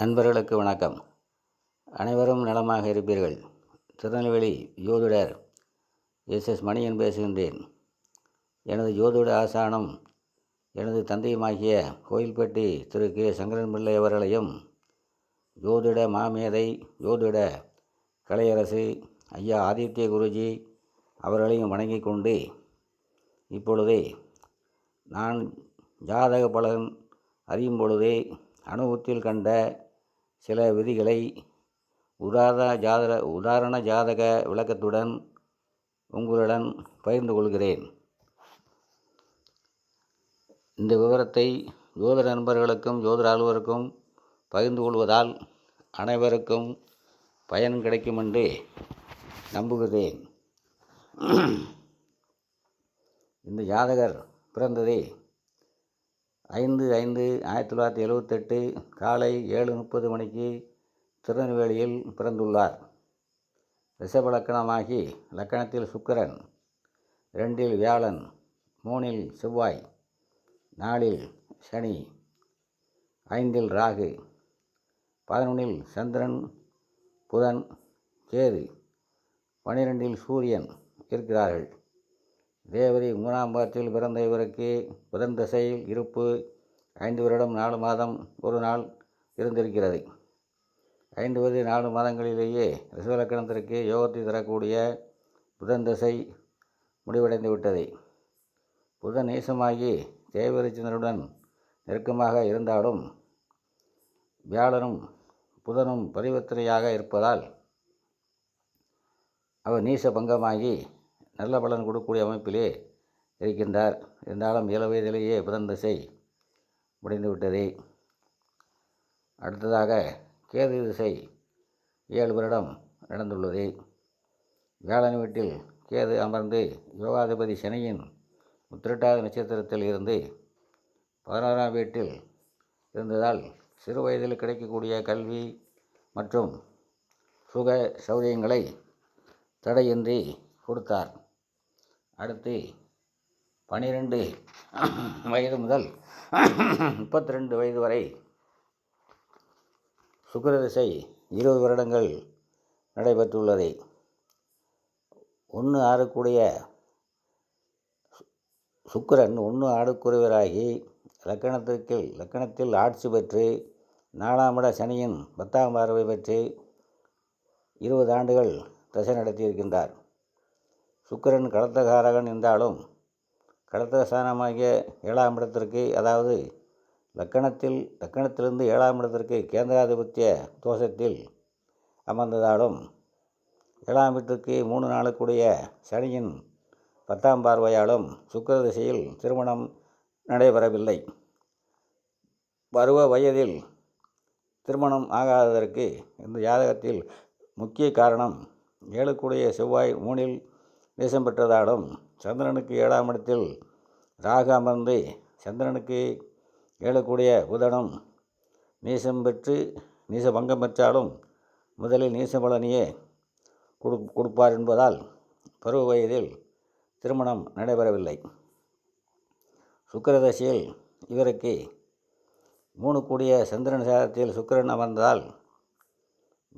நண்பர்களுக்கு வணக்கம். அனைவரும் நலமாக இருப்பீர்கள். திருநெல்வேலி ஜோதிடர் எஸ். எஸ். மணியன் பேசுகின்றேன். எனது ஜோதிட ஆசானம் எனது தந்தையுமாகிய கோயில்பட்டி திரு. கே. சங்கரன் பிள்ளை அவர்களையும் ஜோதிட மாமேதை ஜோதிட கலையரசு ஐயா ஆதித்ய குருஜி அவர்களையும் வணங்கி கொண்டு இப்பொழுது நான் ஜாதக பலன் அறியும் பொழுதே அனுபவத்தில் கண்ட சில விதிகளை உதாரண ஜாதக உதாரண ஜாதக விளக்கத்துடன் உங்களுடன் பகிர்ந்து கொள்கிறேன். இந்த விவரத்தை ஜோதிட நண்பர்களுக்கும் ஜோதிட அலுவலருக்கும் பகிர்ந்து கொள்வதால் அனைவருக்கும் பயன் கிடைக்கும் என்று நம்புகிறேன். இந்த ஜாதகர் பிறந்ததே ஐந்து ஐந்து ஆயிரத்தி தொள்ளாயிரத்தி எழுவத்தெட்டு காலை ஏழு முப்பது மணிக்கு திருநெல்வேலியில் பிறந்துள்ளார். ரிஷப லக்கணமாகி லக்கணத்தில் சுக்கிரன் ரெண்டில் வியாழன் மூணில் செவ்வாய் நாலில் சனி ஐந்தில் ராகு பதினொன்றில் சந்திரன் புதன் கேது பனிரெண்டில் சூரியன் இருக்கிறார்கள். தேவதி மூணாம் பாதத்தில் பிறந்த இவருக்கு புதன் திசையில் இருப்பு ஐந்து வருடம் நாலு மாதம் ஒரு நாள் இருந்திருக்கிறது. ஐந்து வயது நாலு மாதங்களிலேயே ரிசவலக்கணத்திற்கு யோகத்தை தரக்கூடிய புதன் திசை முடிவடைந்து விட்டது புதன் நேசமாகி தேவரிச்சந்திரனுடன் நெருக்கமாக இருந்தாலும் வியாழனும் புதனும் பரிவர்த்தனையாக இருப்பதால் அவர் நீச பங்கமாகி நல்ல பலன் கொடுக்கக்கூடிய அமைப்பிலே இருக்கின்றார். இருந்தாலும் இள வயதிலேயே புதன் திசை முடிந்துவிட்டது. அடுத்ததாக கேது திசை ஏழு வருடம் நடந்துள்ளது. வியாழன் வீட்டில் கேது அமர்ந்து யோகாதிபதி சனியின் உத்திரட்டாத நட்சத்திரத்தில் இருந்து பதினோராம் வீட்டில் இருந்ததால் சிறு வயதில் கிடைக்கக்கூடிய கல்வி மற்றும் சுக சௌரியங்களை தடையின்றி கொடுத்தார். அடுத்து பனிரெண்டு வயது முதல் முப்பத்தி ரெண்டு வயது வரை சுக்கரதிசை இருபது வருடங்கள் நடைபெற்றுள்ளது. ஒன்று ஆறக்கூடிய சுக்கரன் ஒன்று ஆடுக்குரியவராகி லக்கணத்திற்கு லக்கணத்தில் ஆட்சி பெற்று நாலாம் இட சனியின் பத்தாம் பார்வை பெற்று இருபது ஆண்டுகள் தசை நடத்தியிருக்கின்றார். சுக்கரன் கடத்தகாரகன் என்றாலும் கடத்தகஸ்தானமாகிய ஏழாம் இடத்திற்கு அதாவது லக்கணத்தில் லக்கணத்திலிருந்து ஏழாம் இடத்திற்கு கேந்திராதிபத்திய தோஷத்தில் அமர்ந்ததாலும் ஏழாம் வீட்டிற்கு மூணு நாளுக்குடைய சனியின் பத்தாம் பார்வையாலும் சுக்கர திசையில் திருமணம் நடைபெறவில்லை. பருவ வயதில் திருமணம் ஆகாததற்கு இந்த ஜாதகத்தில் முக்கிய காரணம் ஏழுக்குடைய செவ்வாய் மூணில் நேசம் பெற்றதாலும் சந்திரனுக்கு ஏழாம் இடத்தில் ராகு அமர்ந்து சந்திரனுக்கு ஏழக்கூடிய புதனும் நீசம் பெற்று நீச பங்கம் பெற்றாலும் முதலில் நீச பலனையே கொடு கொடுப்பார் என்பதால் பருவ வயதில் திருமணம் நடைபெறவில்லை. சுக்கரதசையில் இவருக்கு மூணு கூடிய சந்திரன் சேதத்தில் சுக்கிரன் அமர்ந்ததால்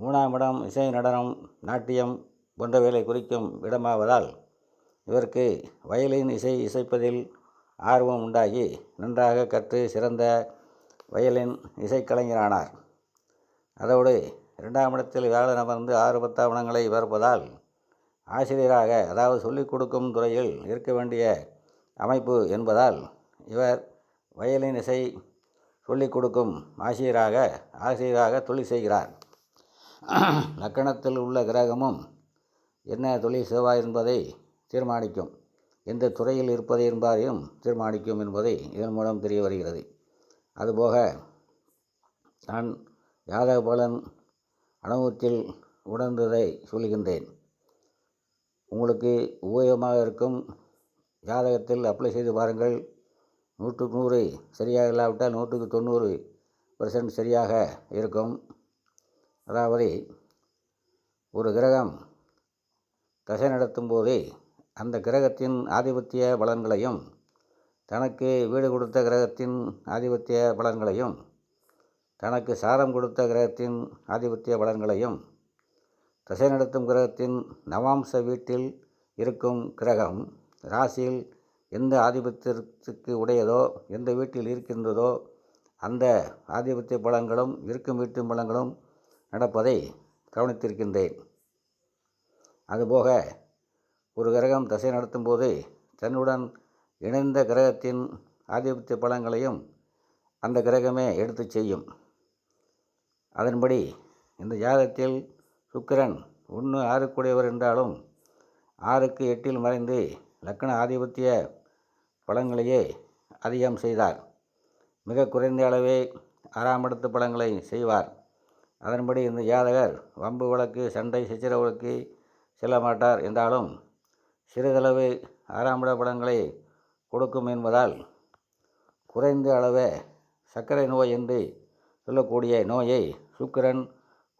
மூணாம் இடம் இசை நடனம் நாட்டியம் போன்றவைகளை குறிக்கும் இடமாவதால் இவருக்கு வயலின் இசை இசைப்பதில் ஆர்வம் உண்டாகி நன்றாக கற்று சிறந்த வயலின் இசைக்கலைஞரானார். அதோடு இரண்டாம் இடத்தில் வியாழன் அமர்ந்து ஆறு பத்தாவணங்களை பார்ப்பதால் ஆசிரியராக அதாவது சொல்லிக் கொடுக்கும் துறையில் இருக்க வேண்டிய அமைப்பு என்பதால் இவர் வயலின் இசை சொல்லிக் கொடுக்கும் ஆசிரியராக ஆசிரியராக தொழில் செய்கிறார். லக்கணத்தில் உள்ள கிரகமும் என்ன தொழில் செய்வார் என்பதை தீர்மானிக்கும். எந்த துறையில் இருப்பது என்பதையும் தீர்மானிக்கும் என்பதை இதன் மூலம் தெரிய வருகிறது. அதுபோக நான் ஜாதக பலன் அனுபவத்தில் உணர்ந்ததை சொல்கின்றேன். உங்களுக்கு உபயோகமாக இருக்கும் ஜாதகத்தில் அப்ளை செய்து பாருங்கள். நூற்றுக்கு நூறு சரியாக இல்லாவிட்டால் நூற்றுக்கு தொண்ணூறு பர்சன்ட் சரியாக இருக்கும். அதாவது ஒரு கிரகம் தசை நடத்தும் போதே அந்த கிரகத்தின் ஆதிபத்திய பலன்களையும் தனக்கு வீடு கொடுத்த கிரகத்தின் ஆதிபத்திய பலன்களையும் தனக்கு சாரம் கொடுத்த கிரகத்தின் ஆதிபத்திய பலன்களையும் தசை நடத்தும் கிரகத்தின் நவாம்ச வீட்டில் இருக்கும் கிரகம் ராசியில் எந்த ஆதிபத்தியத்துக்கு உடையதோ எந்த வீட்டில் இருக்கின்றதோ அந்த ஆதிபத்திய பலன்களும் இருக்கும் வீட்டு பலன்களும் நடப்பதை கவனித்திருக்கின்றேன். அதுபோக ஒரு கிரகம் தசை நடத்தும்போது தன்னுடன் இணைந்த கிரகத்தின் ஆதிபத்திய பலங்களையும் அந்த கிரகமே எடுத்து செய்யும். அதன்படி இந்த ஜாதத்தில் சுக்கிரன் ஒன்று ஆறுக்குடையவர் என்றாலும் ஆறுக்கு எட்டில் மறைந்து லக்கண ஆதிபத்திய பழங்களையே அதிகம் செய்தார். மிக குறைந்த அளவே ஆறாம் இடத்து பலன்களை செய்வார். அதன்படி இந்த ஜாதகர் வம்பு வழக்கு சண்டை சச்சரவுகளுக்கு செல்ல மாட்டார். என்றாலும் சிறிதளவு ஆறாம்பட படங்களை கொடுக்கும் என்பதால் குறைந்த அளவே சர்க்கரை நோய் என்று சொல்லக்கூடிய நோயை சுக்கிரன்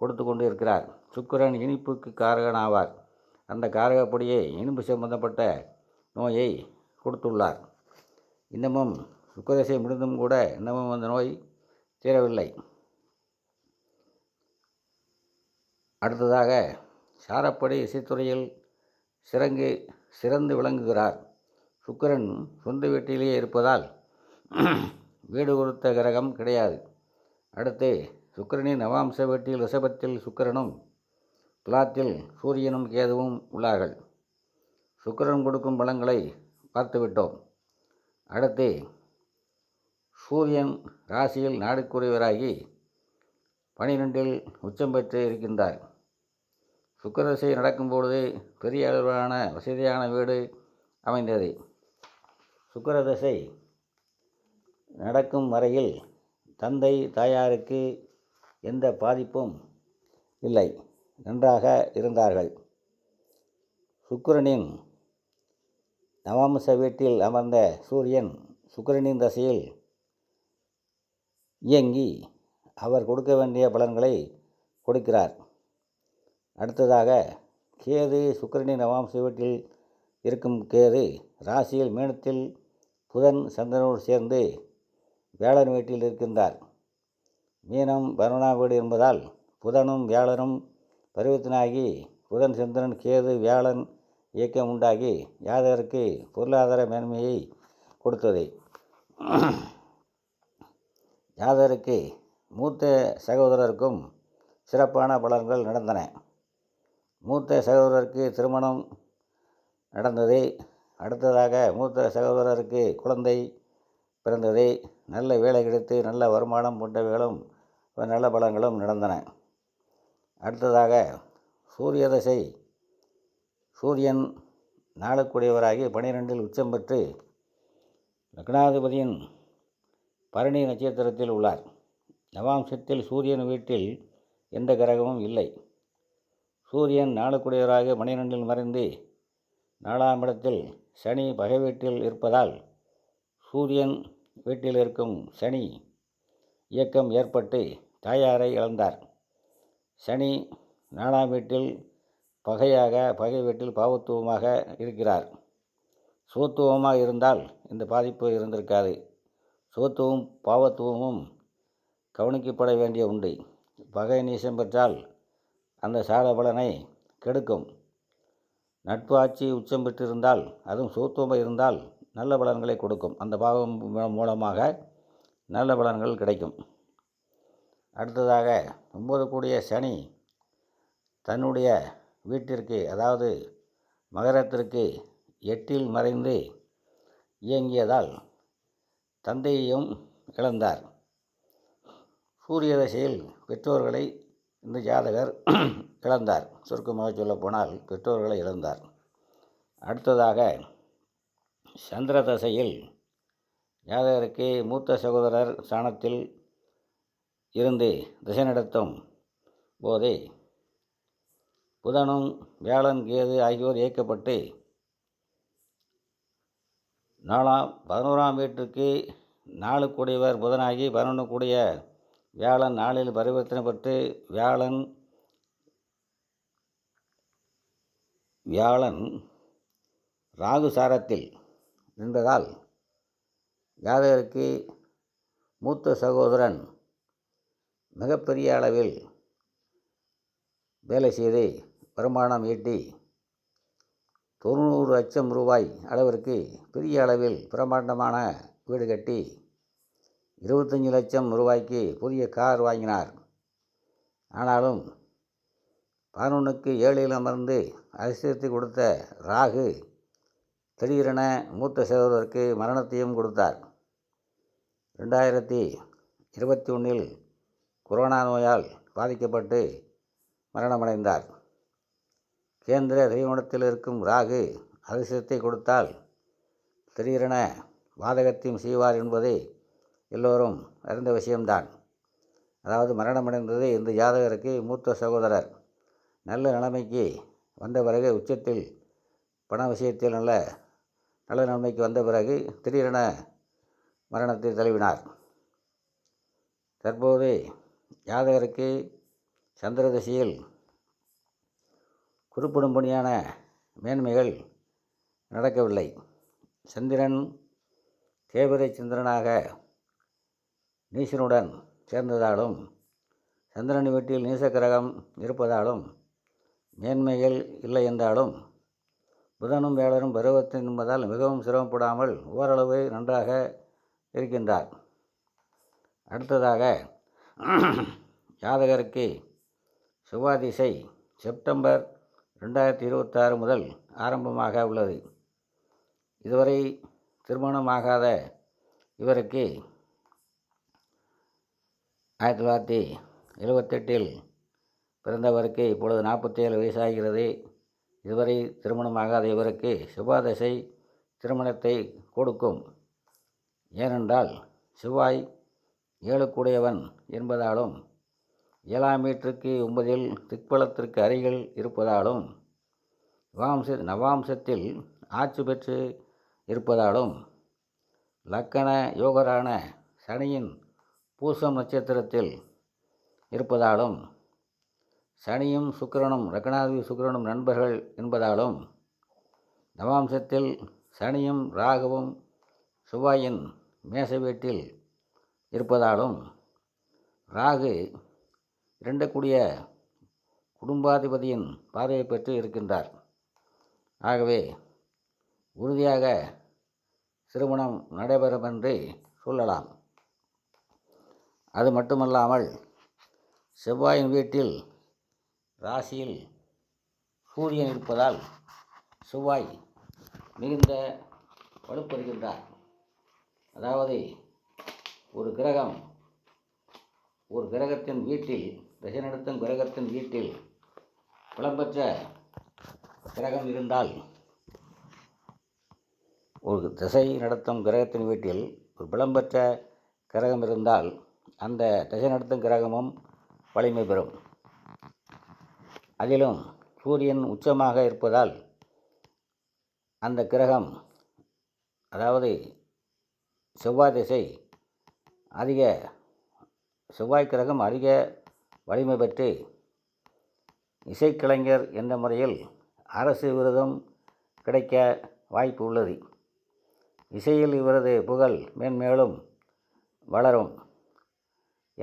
கொடுத்து கொண்டு இருக்கிறார் சுக்கிரன் இனிப்புக்கு காரகன் ஆவார் அந்த காரகப்படியே இனிப்பு சம்பந்தப்பட்ட நோயை கொடுத்துள்ளார். இன்னமும் சுக்கரசை முடிந்தும் கூட இன்னமும் அந்த நோய் தீரவில்லை அடுத்ததாக சாரப்படி இசைத்துறையில் சிறங்கு சிறந்து விளங்குகிறார். சுக்கரன் சொந்த வீட்டிலேயே இருப்பதால் வீடு கொடுத்த கிரகம் கிடையாது. அடுத்து சுக்கிரனின் நவாம்ச வீட்டில் ரிஷபத்தில் சுக்கிரனும் துலாத்தில் சூரியனும் கேதுவும் உள்ளார்கள். சுக்கிரன் கொடுக்கும் பலங்களை பார்த்துவிட்டோம். அடுத்து சூரியன் ராசியில் நாடுக்குரியவராகி பனிரெண்டில் உச்சம் பெற்று இருக்கின்றார். சுக்கரசை நடக்கும்பொழுது பெரிய அளவிலான வசதியான வீடு அமைந்தது. சுக்கரதசை நடக்கும் வரையில் தந்தை தாயாருக்கு எந்த பாதிப்பும் இல்லை. நன்றாக இருந்தார்கள். சுக்கிரனின் நவாம்ச வீட்டில் அமர்ந்த சூரியன் சுக்கிரனின் தசையில் இயங்கி அவர் கொடுக்க வேண்டிய பலன்களை கொடுக்கிறார். அடுத்ததாக கேது சுக்கரனின் நவாம்ச வீட்டில் இருக்கும் கேது ராசியில் மீனத்தில் புதன் சந்திரனோடு சேர்ந்து வேளன் வீட்டில் இருக்கின்றார். மீனம் வருணா வீடு என்பதால் புதனும் வியாழனும் பரிவர்த்தனாகி புதன் சந்திரன் கேது வியாழன் இயக்கம் உண்டாகி யாதகருக்கு பொருளாதார மேன்மையை கொடுத்தது. யாதகருக்கு மூத்த சகோதரருக்கும் சிறப்பான பலன்கள் நடந்தன. மூத்த சகோதரருக்கு திருமணம் நடந்தது அடுத்ததாக மூத்த சகோதரருக்கு குழந்தை பிறந்தது நல்ல வேலை கிடைத்து நல்ல வருமானம் போன்றவைகளும் நல்ல பலங்களும் நடந்தன. அடுத்ததாக சூரிய தசை சூரியன் நாளுக்குடையவராகி பனிரெண்டில் உச்சம் பெற்று லக்னாதிபதியின் பரணி நட்சத்திரத்தில் உள்ளார். நவாம்சத்தில் சூரியன் வீட்டில் எந்த கிரகமும் இல்லை. சூரியன் நாளுக்குடையவராக பனிரெண்டில் மறைந்து நாலாம் இடத்தில் சனி பகை வீட்டில் இருப்பதால் சூரியன் வீட்டில் இருக்கும் சனி இயக்கம் ஏற்பட்டு தாயாரை இழந்தார். சனி நாலாம் வீட்டில் பகையாக பகை வீட்டில் பாவத்துவமாக இருக்கிறார். சுவத்துவமாக இருந்தால் இந்த பாதிப்பு இருந்திருக்காது. சுவத்துவம் பாவத்துவமும் கவனிக்கப்பட வேண்டிய உண்டு. பகை நீசம் பெற்றால் அந்த சாத பலனை கெடுக்கும். நட்பு ஆட்சி உச்சம் பெற்றிருந்தால் அதுவும் சுவத்துவமாக இருந்தால் நல்ல பலன்களை கொடுக்கும். அந்த பாவம் மூலமாக நல்ல பலன்கள் கிடைக்கும். அடுத்ததாக ஒம்பது கூடிய சனி தன்னுடைய வீட்டிற்கு அதாவது மகரத்திற்கு எட்டில் மறைந்து இயங்கியதால் தந்தையையும் இழந்தார். சூரிய தசையில் பெற்றோர்களை இந்த ஜாதகர் இழந்தார். சுருக்கமாக சொல்லப்போனால் பெற்றோர்களை இழந்தார். அடுத்ததாக சந்திர தசையில் ஜாதகருக்கு மூத்த சகோதரர் ஸ்தானத்தில் இருந்து திசை நடத்தும் போதே புதனும் வியாழன் கேது ஆகியோர் இயக்கப்பட்டு நாலாம் பதினோராம் வீட்டிற்கு நாலு கூடியவர் புதனாகி பதினொன்று கூடிய வியாழன் நாளில் பரிவர்த்தனை பெற்று வியாழன் வியாழன் ராகு சாரத்தில் நின்றதால் ஜாதகருக்கு மூத்த சகோதரன் மிகப்பெரிய அளவில் வேலை செய்து வருமானம் ஈட்டி தொண்ணூறு லட்சம் ரூபாய் அளவிற்கு பெரிய அளவில் பிரம்மாண்டமான வீடு கட்டி இருபத்தஞ்சி லட்சம் ரூபாய்க்கு புதிய கார் வாங்கினார். ஆனாலும் பதினொன்றுக்கு ஏழில் அமர்ந்து அதிசயத்தை கொடுத்த ராகு திடீரென மூத்த சகோதரருக்கு மரணத்தையும் கொடுத்தார். ரெண்டாயிரத்தி இருபத்தி ஒன்றில் கொரோனா நோயால் பாதிக்கப்பட்டு மரணமடைந்தார். கேந்திர திரைவனத்தில் இருக்கும் ராகு அதிசயத்தை கொடுத்தால் திடீரென வாதகத்தையும் செய்வார் என்பதை எல்லோரும் அறிந்த விஷயம்தான். அதாவது மரணமடைந்தது இந்த ஜாதகருக்கு மூத்த சகோதரர். நல்ல நிலைமைக்கு வந்த பிறகு உச்சத்தில் பண விஷயத்தில் நல்ல நல்ல நிலைமைக்கு வந்த பிறகு திடீரென மரணத்தை தழுவினார். தற்போது ஜாதகருக்கு சந்திர திசையில் குறிப்பிடும்படியான மேன்மைகள் நடக்கவில்லை. சந்திரன் தேவரை சந்திரனாக நீசனுடன் சேர்ந்ததாலும் சந்திரன் வீட்டில் நீசக்கிரகம் இருப்பதாலும் மேன்மைகள் இல்லை என்றாலும் புதனும் வேளரும் பருவத்தின் என்பதால் மிகவும் சிரமப்படாமல் ஓரளவு நன்றாக இருக்கின்றார். அடுத்ததாக ஜாதகருக்கு சுவாதிசை செப்டம்பர் ரெண்டாயிரத்தி இருபத்தாறு முதல் ஆரம்பமாக உள்ளது. இதுவரை திருமணமாகாத இவருக்கு ஆயிரத்தி தொள்ளாயிரத்தி எழுபத்தெட்டில் பிறந்தவருக்கு இப்பொழுது நாற்பத்தேழு வயசாகிறது. இதுவரை திருமணமாகாத இவருக்கு சுபாதசை திருமணத்தை கொடுக்கும். ஏனென்றால் செவ்வாய் ஏழுக்குடையவன் என்பதாலும் ஏழாம் மீட்டருக்கு ஒன்பதில் திக்பலத்திற்கு அருகில் இருப்பதாலும் நவாம்ச நவாம்சத்தில் ஆட்சி பெற்று இருப்பதாலும் லக்கண யோகரான சனியின் பூசம் நட்சத்திரத்தில் இருப்பதாலும் சனியும் சுக்கிரனும் ரக்கணாதிபதி சுக்கிரனும் நண்பர்கள் என்பதாலும் நவாம்சத்தில் சனியும் ராகுவும் செவ்வாயின் மேச வீட்டில் இருப்பதாலும் ராகு இரண்டக்கூடிய குடும்பாதிபதியின் பார்வையை பெற்று இருக்கின்றார். ஆகவே உறுதியாக திருமணம் நடைபெறும் என்று சொல்லலாம். அது மட்டுமல்லாமல் செவ்வாயின் வீட்டில் ராசியில் சூரியன் இருப்பதால் செவ்வாய் மிகுந்த வலுப்பெறுகின்றார் அதாவது ஒரு கிரகம் ஒரு கிரகத்தின் வீட்டில் திசை நடத்தும் கிரகத்தின் வீட்டில் புலம்பெற்ற கிரகம் இருந்தால் ஒரு திசை நடத்தும் கிரகத்தின் வீட்டில் ஒரு புலம்பெற்ற கிரகம் இருந்தால் அந்த திசை நடத்தும் கிரகமும் வலிமை பெறும். அதிலும் சூரியன் உச்சமாக இருப்பதால் அந்த கிரகம் அதாவது செவ்வாய் திசை அதிக செவ்வாய் கிரகம் அதிக வலிமை பெற்று இசைக்கலைஞர் என்ற முறையில் அரசு விருதும் கிடைக்க வாய்ப்பு உள்ளது. இசையில் இவரது புகழ் மேன்மேலும் வளரும்.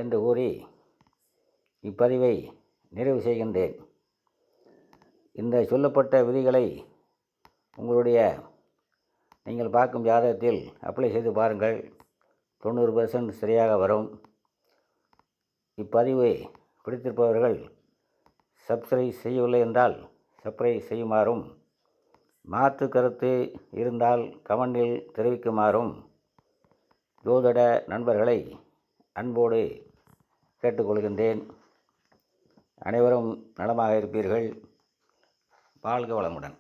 என்று கூறி இப்பதிவை நிறைவு செய்கின்றேன். இந்த சொல்லப்பட்ட விதிகளை உங்களுடைய நீங்கள் பார்க்கும் ஜாதகத்தில் அப்ளை செய்து பாருங்கள். தொண்ணூறு பர்சன்ட் சரியாக வரும். இப்பதிவை பிடித்திருப்பவர்கள் சப்ஸ்கிரைப் செய்யவில்லை என்றால் சப்ஸ்கிரைப் செய்யுமாறும் மாற்று கருத்து இருந்தால் கமெண்டில் தெரிவிக்குமாறும் ஜோதிட நண்பர்களை அன்போடு கேட்டுக்கொள்கின்றேன். அனைவரும் நலமாக இருப்பீர்கள். வாழ்க வளமுடன்.